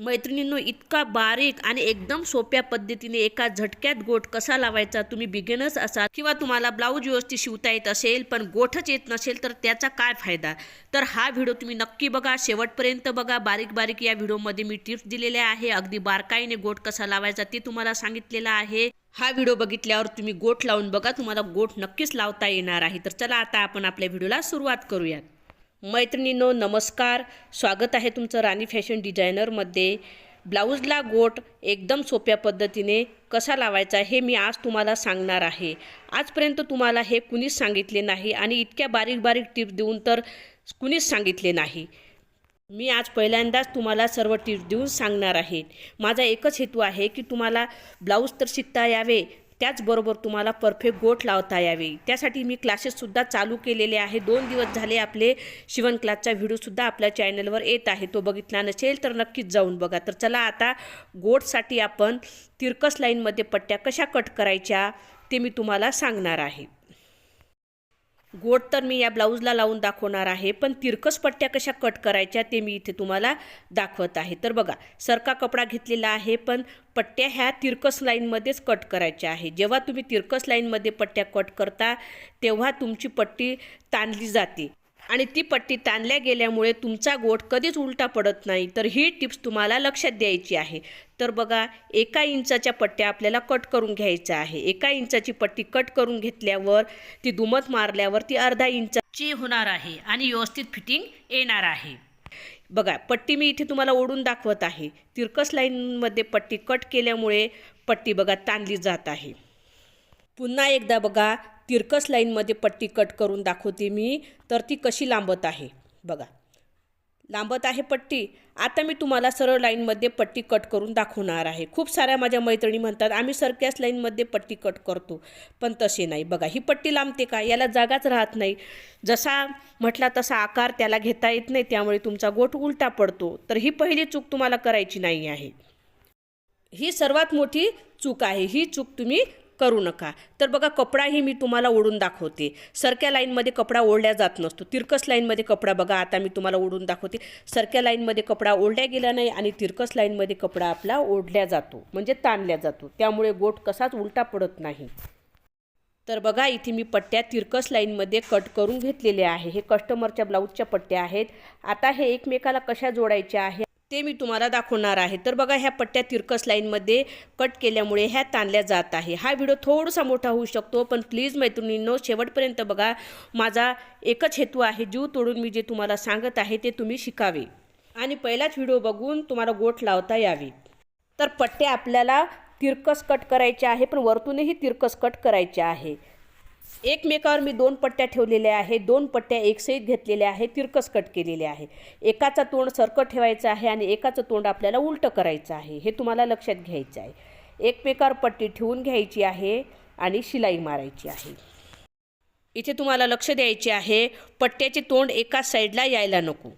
मैत्रिणींनो इतका बारीक आणि एकदम सोप्या पद्धतीने एका झटक्यात गोठ कसा लावायचा तुम्ही बिगेनर्स असाल किंवा तुम्हाला ब्लाऊज व्यवस्थित शिवता येत असेल पण गोठच येत नसेल तर त्याचा काय फायदा? तर हा व्हिडिओ तुम्ही नक्की बघा. शेवटपर्यंत बघा. बारीक बारीक या व्हिडिओमध्ये मी टिप्स दिलेल्या आहे. अगदी बारकाईने गोठ कसा लावायचा ते तुम्हाला सांगितलेलं आहे. हा व्हिडिओ बघितल्यावर तुम्ही गोठ लावून बघा. तुम्हाला गोठ नक्कीच लावता येणार आहे. तर चला आता आपण आपल्या व्हिडिओला सुरुवात करूयात. मैत्रिणींनो नमस्कार. स्वागत आहे तुमचं राणी फॅशन डिझायनरमध्ये. ब्लाऊजला गोट एकदम सोप्या पद्धतीने कसा लावायचा हे मी आज तुम्हाला सांगणार आहे. आजपर्यंत तुम्हाला हे कुणीच सांगितले नाही आणि इतक्या बारीक बारीक टिप्स देऊन तर कुणीच सांगितले नाही. मी आज पहिल्यांदाच तुम्हाला सर्व टिप्स देऊन सांगणार आहे. माझा एकच हेतू आहे की तुम्हाला ब्लाऊज तर शिकता यावे त्याचबरोबर तुम्हाला परफेक्ट गोट लावता यावे. त्यासाठी मी क्लासेससुद्धा चालू केलेले आहे दोन दिवस झाले आपले शिवण क्लासचा व्हिडिओसुद्धा आपल्या चॅनलवर येत आहे. तो बघितला नसेल तर नक्कीच जाऊन बघा. तर चला आता गोटसाठी आपण तिरकस लाईनमध्ये पट्ट्या कशा कट करायच्या ते मी तुम्हाला सांगणार आहे. गोट तर मी या ब्लाऊजला लावून दाखवणार आहे पण तिरकस पट्ट्या कशा कट करायच्या ते मी इथे तुम्हाला दाखवत आहे. तर बघा सरका कपडा घेतलेला आहे पण पट्ट्या ह्या तिरकस लाईनमध्येच कट करायच्या आहे. जेव्हा तुम्ही तिरकस लाईनमध्ये पट्ट्या कट करता तेव्हा तुमची पट्टी ताणली जाते. आणि ती पट्टी ताणल्या गेल्यामुळे तुमचा गोठ कधीच उलटा पडत नाही. तर ही टिप्स तुम्हाला लक्षात द्यायची आहे. तर बघा एका इंचाच्या पट्ट्या आपल्याला कट करून घ्यायच्या आहे. एका इंचाची पट्टी कट करून घेतल्यावर ती दुमत मारल्यावर ती अर्धा इंचाची होणार आहे आणि व्यवस्थित फिटिंग येणार आहे. बघा पट्टी मी इथे तुम्हाला ओढून दाखवत आहे. तिरकस लाईनमध्ये पट्टी कट केल्यामुळे पट्टी बघा ताणली जात आहे. पुन्हा एकदा बघा तिरकस लाईनमध्ये पट्टी कट करून दाखवते मी तर ती कशी लांबत आहे? बघा. लांबत आहे पट्टी. आता मी तुम्हाला सरळ लाईनमध्ये पट्टी कट करून दाखवणार आहे. खूप साऱ्या माझ्या मैत्रिणी म्हणतात आम्ही सरक्याच लाईनमध्ये पट्टी कट करतो. पण तसे नाही. बघा ही पट्टी लांबते का? याला जागाच राहत नाही. जसा म्हटला तसा आकार त्याला घेता येत नाही त्यामुळे तुमचा गोठ उलटा पडतो. तर ही पहिली चूक तुम्हाला करायची नाही आहे. ही सर्वात मोठी चूक आहे. ही चूक तुम्ही करू नका. तर बघा कपडाही मी तुम्हाला ओढून दाखवते. सरक्या लाईनमध्ये कपडा ओढल्या जात नसतो. तिरकस लाईनमध्ये कपडा बघा आता मी तुम्हाला ओढून दाखवते. सरक्या लाईनमध्ये कपडा ओढल्या गेला नाही आणि तिरकस लाईनमध्ये कपडा आपला ओढल्या जातो म्हणजे ताणल्या जातो. त्यामुळे गोट कसाच उलटा पडत नाही. तर बघा इथे मी पट्ट्या तिरकस लाईनमध्ये कट करून घेतलेले आहे. हे कस्टमरच्या ब्लाऊजच्या पट्ट्या आहेत. आता हे एकमेकाला कशा जोडायच्या आहे ते मी तुम्हाला दाखवणार आहे. तर बघा ह्या पट्ट्या तिरकस लाईनमध्ये कट केल्यामुळे ह्या ताणल्या जात आहे. हा व्हिडिओ थोडासा मोठा होऊ शकतो पण प्लीज मैत्रिणींनो शेवटपर्यंत बघा माझा एकच हेतू आहे जीव तोडून मी जे तुम्हाला सांगत आहे ते तुम्ही शिकावे. आणि पहिलाच व्हिडिओ बघून तुम्हाला गोठ लावता यावी. तर पट्ट्या आपल्याला तिरकस कट करायचे आहे पण वरतूनही तिरकस कट करायचे आहे. एकमेकावर मी दोन पट्ट्या ठेवलेल्या आहे दोन पट्ट्या एकसहित घेतलेल्या आहे तिरकस कट केलेले आहे. एकाचा तोंड सरकट ठेवायचं आहे आणि एकाचं तोंड आपल्याला उलटं करायचं आहे हे तुम्हाला लक्षात घ्यायचं आहे. एकमेकावर पट्टी ठेवून घ्यायची आहे आणि शिलाई मारायची आहे. इथे तुम्हाला लक्ष द्यायचे आहे पट्ट्याचे तोंड एका साईडला यायला नको.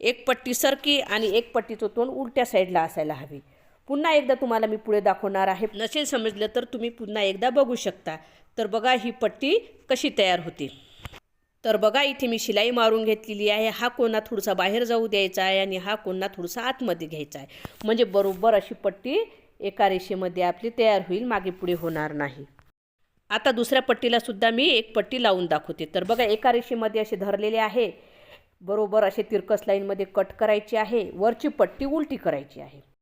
एक पट्टी सरकी आणि एक पट्टीचं तोंड उलट्या साईडला असायला हवी. पुन्हा एकदा तुम्हाला मी पुढे दाखवणार आहे. नसेल समजलं तर तुम्ही पुन्हा एकदा बघू शकता. तर बघा ही पट्टी कशी तयार होते. तर बघा इथे मी शिलाई मारून घेतलेली आहे. हा कोणा थोडासा बाहेर जाऊ द्यायचा आहे आणि हा कोणा थोडासा आतमध्ये घ्यायचा आहे. म्हणजे बरोबर अशी पट्टी एका रेषेमध्ये आपली तयार होईल मागे पुढे होणार नाही. आता दुसऱ्या पट्टीला सुद्धा मी एक पट्टी लावून दाखवते. तर बघा एका रेषेमध्ये असे धरलेले आहे. बरोबर असे तिरकस लाईनमध्ये कट करायची आहे. वरची पट्टी उलटी करायची आहे.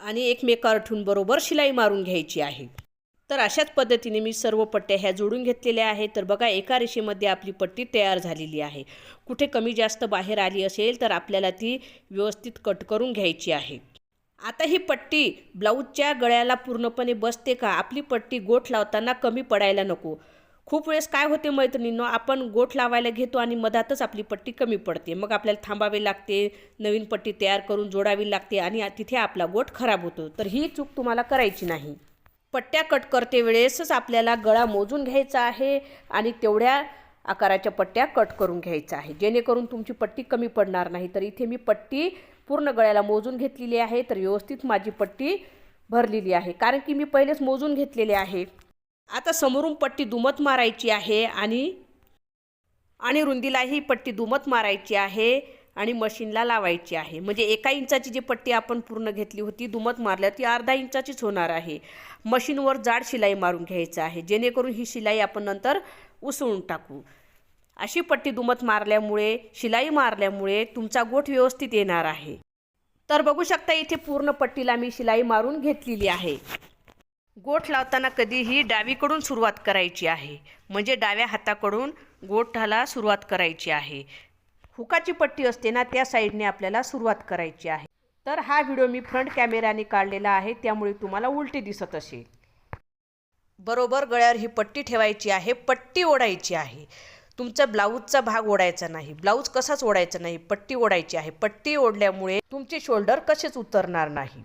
आणि एकमेकावर बरोबर शिलाई मारून घ्यायची आहे. तर अशाच पद्धतीने मी सर्व पट्ट्या ह्या जोडून घेतलेल्या आहेत. तर बघा एका रेषेमध्ये आपली पट्टी तयार झालेली आहे. कुठे कमी जास्त बाहेर आली असेल तर आपल्याला ती व्यवस्थित कट करून घ्यायची आहे. आता ही पट्टी ब्लाऊजच्या गळ्याला पूर्णपणे बसते का? आपली पट्टी गोठ लावताना कमी पडायला नको. खूप वेळेस काय होते मैत्रिणींनो आपण गोठ लावायला घेतो आणि मधातच आपली पट्टी कमी पडते. मग आपल्याला थांबावे लागते नवीन पट्टी तयार करून जोडावी लागते आणि तिथे आपला गोठ खराब होतो. तर ही चूक तुम्हाला करायची नाही. पट्ट्या कट करते वेळेसच आपल्याला गळा मोजून घ्यायचा आहे आणि तेवढ्या आकाराच्या पट्ट्या कट करून घ्यायचा आहे. जेणेकरून तुमची पट्टी कमी पडणार नाही. तर इथे मी पट्टी पूर्ण गळ्याला मोजून घेतलेली आहे. तर व्यवस्थित माझी पट्टी भरलेली आहे. कारण की मी पहिलेच मोजून घेतलेले आहे. आता समोरून पट्टी दुमत मारायची आहे आणि आणि रुंदीलाही पट्टी दुमत मारायची आहे आणि मशीनला लावायची आहे. म्हणजे एका इंचाची जी पट्टी आपण पूर्ण घेतली होती दुमत मारल्या ती अर्धा इंचाचीच होणार आहे. मशीनवर जाड शिलाई मारून घ्यायचं आहे. जेणेकरून ही शिलाई आपण नंतर उसळून टाकू. अशी पट्टी दुमत मारल्यामुळे शिलाई मारल्यामुळे तुमचा गोठ व्यवस्थित येणार आहे. तर बघू शकता इथे पूर्ण पट्टीला मी शिलाई मारून घेतलेली आहे. गोठ लावताना कधीही डावीकडून सुरुवात करायची आहे. म्हणजे डाव्या हाताकडून गोठाला सुरुवात करायची आहे. हुकाची पट्टी असते ना त्या साईडने आपल्याला सुरुवात करायची आहे. तर हा व्हिडिओ मी फ्रंट कॅमेऱ्याने काढलेला आहे त्यामुळे तुम्हाला उलटी दिसत असेल. बरोबर गळ्यावर ही पट्टी ठेवायची आहे पट्टी ओढायची आहे. तुमचा ब्लाऊजचा भाग ओढायचा नाही. ब्लाऊज कसाच ओढायचा नाही? पट्टी ओढायची आहे. पट्टी ओढल्यामुळे तुमचे शोल्डर कसेच उतरणार नाही.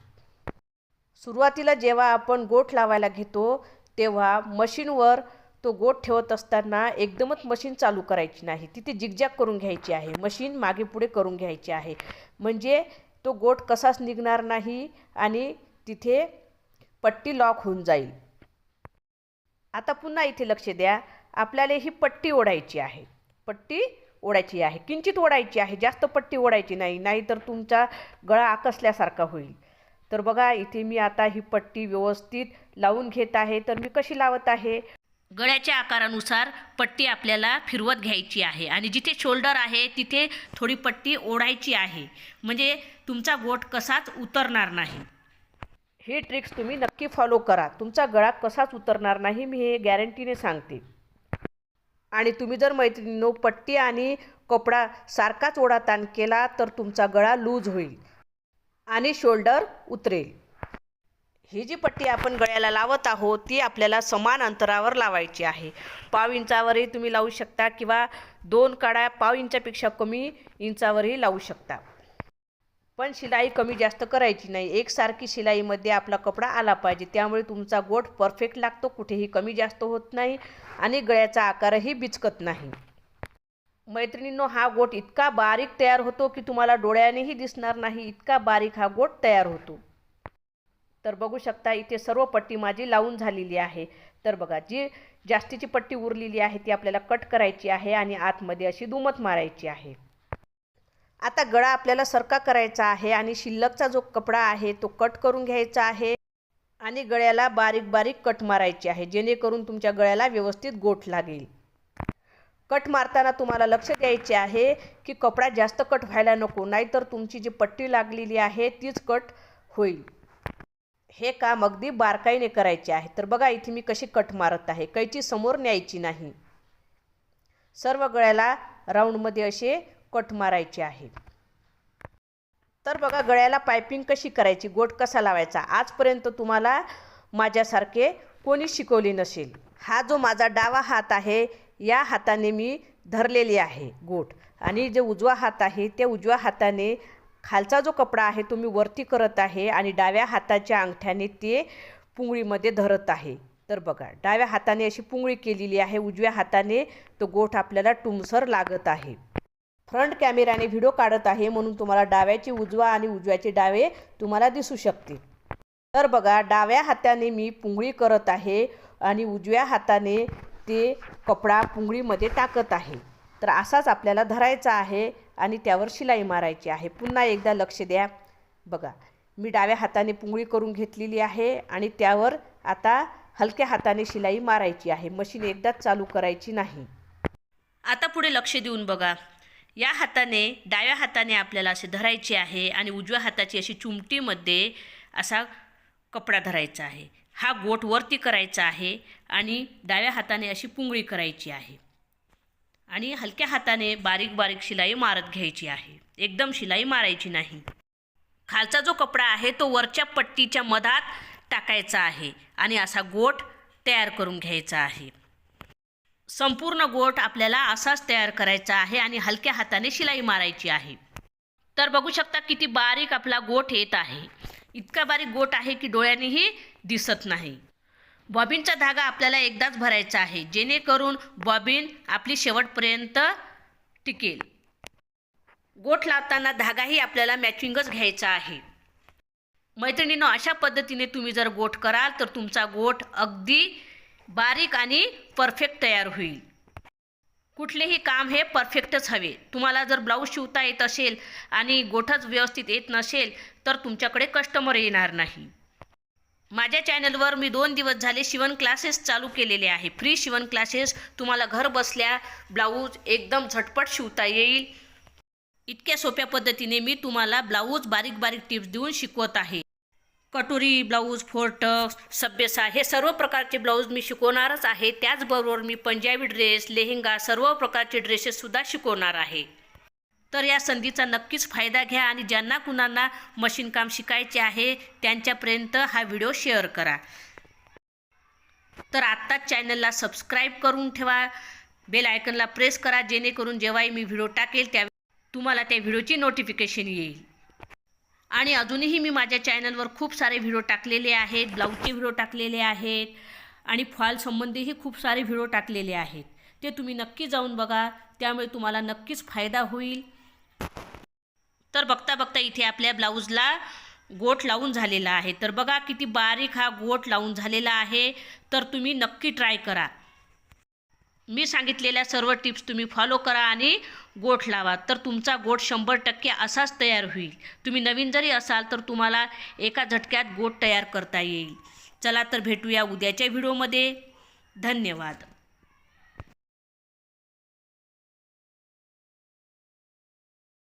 सुरुवातीला जेव्हा आपण गोठ लावायला घेतो तेव्हा मशीनवर तो गोठ ठेवत असताना एकदमच मशीन चालू करायची नाही. तिथे जिगजॅग करून घ्यायची आहे. मशीन मागे पुढे करून घ्यायची आहे. म्हणजे तो गोठ कसाच निघणार नाही आणि तिथे पट्टी लॉक होऊन जाईल. आता पुन्हा इथे लक्ष द्या. आपल्याला ही पट्टी ओढायची आहे. पट्टी ओढायची आहे. किंचित ओढायची आहे. जास्त पट्टी ओढायची नाही. नाहीतर तुमचा गळा आकसल्यासारखा होईल. तर बघा इथे मी आता ही पट्टी व्यवस्थित लावून घेत आहे. तर मी कशी लावत आहे? गळ्याच्या आकारानुसार पट्टी आपल्याला फिरवत घ्यायची आहे आणि जिथे शोल्डर आहे तिथे थोडी पट्टी ओढायची आहे. म्हणजे तुमचा गोठ कसाच उतरणार नाही. ही ट्रिक्स तुम्ही नक्की फॉलो करा. तुमचा गळा कसाच उतरणार नाही मी हे गॅरंटीने सांगते. आणि तुम्ही जर मैत्रिणीनो पट्टी आणि कपडा सारखाच ओढाताण केला तर तुमचा गळा लूज होईल. आणि शोल्डर उतरेल. ही जी पट्टी आपण गळ्याला लावत आहोत ती आपल्याला समान अंतरावर लावायची आहे. पाव इंचावरही तुम्ही लावू शकता किंवा दोन काड्या पाव इंचापेक्षा कमी इंचावरही लावू शकता. पण शिलाई कमी जास्त करायची नाही. एकसारखी शिलाईमध्ये आपला कपडा आला पाहिजे. त्यामुळे तुमचा गोठ परफेक्ट लागतो कुठेही कमी जास्त होत नाही आणि गळ्याचा आकारही बिचकत नाही. मैत्रिणींनो हा गोट इतका बारीक तयार होतो की तुम्हाला डोळ्यानेही दिसणार नाही. इतका बारीक हा गोट तयार होतो. तर बघू शकता इथे सर्व पट्टी माझी लावून झालेली आहे. तर बघा जी जास्तीची पट्टी उरलेली आहे ती आपल्याला कट करायची आहे आणि आतमध्ये अशी दुमत मारायची आहे. आता गळा आपल्याला सरका करायचा आहे आणि शिल्लकचा जो कपडा आहे तो कट करून घ्यायचा आहे आणि गळ्याला बारीक बारीक कट मारायची आहे जेणेकरून तुमच्या गळ्याला व्यवस्थित गोठ लागेल. कट मारताना तुम्हाला लक्ष द्यायचे आहे की कपडा जास्त कट व्हायला नको नाहीतर तुमची जी पट्टी लागलेली आहे तीच कट होईल. हे काम अगदी बारकाईने करायचे आहे. तर बघा इथे मी कशी कट मारत आहे. कैची समोर न्यायची नाही. सर्व गळ्याला राऊंडमध्ये असे कट मारायचे आहे. तर बघा गळ्याला पायपिंग कशी करायची? गोट कसा लावायचा? आजपर्यंत तुम्हाला माझ्यासारखे कोणी शिकवले नसेल. हा जो माझा डावा हात आहे या हाताने मी धरलेली आहे गोट आणि जे उजवा हात आहे त्या उजव्या हाताने खालचा जो कपडा आहे तो मी वरती करत आहे आणि डाव्या हाताच्या अंगठ्याने ते पुंगळीमध्ये धरत आहे. तर बघा डाव्या हाताने अशी पुंगळी केलेली आहे उजव्या हाताने तो गोठ आपल्याला टुमसर लागत आहे. फ्रंट कॅमेऱ्याने व्हिडिओ काढत आहे म्हणून तुम्हाला डाव्याची उजवा आणि उजव्याचे डावे तुम्हाला दिसू शकते तर बघा डाव्या हाताने मी पुंगळी करत आहे आणि उजव्या हाताने ते कपडा पुंगळीमध्ये टाकत आहे. तर असाच आपल्याला धरायचा आहे आणि त्यावर शिलाई मारायची आहे. पुन्हा एकदा लक्ष द्या. बघा मी डाव्या हाताने पुंगळी करून घेतलेली आहे आणि त्यावर आता हलक्या हाताने शिलाई मारायची आहे. मशीन एकदाच चालू करायची नाही. आता पुढे लक्ष देऊन बघा. या हाताने डाव्या हाताने आपल्याला असे धरायचे आहे आणि उजव्या हाताची अशी चुमटीमध्ये असा कपडा धरायचा आहे. हा गोट वरती करायचा आहे आणि डाव्या हाताने अशी पुंगळी करायची आहे. आणि हलक्या हाताने बारीक बारीक शिलाई मारत घ्यायची आहे. एकदम शिलाई मारायची नाही. खालचा जो कपडा आहे तो वरच्या पट्टीच्या मधात टाकायचा आहे आणि असा गोट तयार करून घ्यायचा आहे. संपूर्ण गोट आपल्याला असाच तयार करायचा आहे आणि हलक्या हाताने शिलाई मारायची आहे. तर बघू शकता किती बारीक आपला गोठ येत आहे. इतका बारीक गोट आहे की डोळ्यानेही दिसत नाही. बॉबिनचा धागा आपल्याला एकदाच भरायचा आहे जेणेकरून बॉबिन आपली शेवटपर्यंत टिकेल. गोठ लावताना धागाही आपल्याला मॅचिंगच घ्यायचा आहे. मैत्रिणीनं अशा पद्धतीने तुम्ही जर गोठ कराल तर तुमचा गोठ अगदी बारीक आणि परफेक्ट तयार होईल. कुठलेही काम हे परफेक्टच हवे. तुम्हाला जर ब्लाऊज शिवता येत असेल आणि गोठच व्यवस्थित येत नसेल तर तुमच्याकडे कस्टमर येणार नाही. माझ्या चॅनलवर मी दोन दिवस झाले शिवण क्लासेस चालू केलेले आहे. फ्री शिवण क्लासेस तुम्हाला घर बसल्या ब्लाऊज एकदम झटपट शिवता येईल. इतक्या सोप्या पद्धतीने मी तुम्हाला ब्लाऊज बारीक बारीक टिप्स देऊन शिकवत आहे. कटोरी ब्लाऊज फोरटक्स सभ्यसा हे सर्व प्रकारचे ब्लाऊज मी शिकवणारच आहे. त्याचबरोबर मी पंजाबी ड्रेस लेहंगा सर्व प्रकारचे ड्रेसेससुद्धा शिकवणार आहे. तर या संधीचा नक्कीच फायदा घ्या आणि ज्यांना कुणांना मशीनकाम शिकायचे आहे त्यांच्यापर्यंत हा व्हिडिओ शेअर करा. तर आत्ताच चॅनलला सबस्क्राईब करून ठेवा. बेल आयकनला प्रेस करा जेणेकरून जेव्हाही मी व्हिडिओ टाकेल त्या तुम्हाला त्या व्हिडिओची नोटिफिकेशन येईल. आणि अजूनही मी माझ्या चॅनलवर खूप सारे व्हिडिओ टाकलेले आहेत ब्लाऊजचे व्हिडिओ टाकलेले आहेत आणि फॉलसंबंधीही खूप सारे व्हिडिओ टाकलेले आहेत. ते तुम्ही नक्की जाऊन बघा त्यामुळे तुम्हाला नक्कीच फायदा होईल. तर बघता बघता इथे आपल्या ब्लाऊजला गोट लावून झालेला आहे. तर बघा किती बारीक हा गोट लावून झालेला आहे. तर तुम्ही नक्की ट्राय करा. मी सांगितलेल्या सर्व टिप्स तुम्ही फॉलो करा आणि गोठ लावा. तर तुमचा गोठ शंभर टक्के असाच तयार होईल. तुम्ही नवीन जरी असाल तर तुम्हाला एका झटक्यात गोठ तयार करता येईल. चला तर भेटूया उद्याच्या व्हिडिओमध्ये धन्यवाद.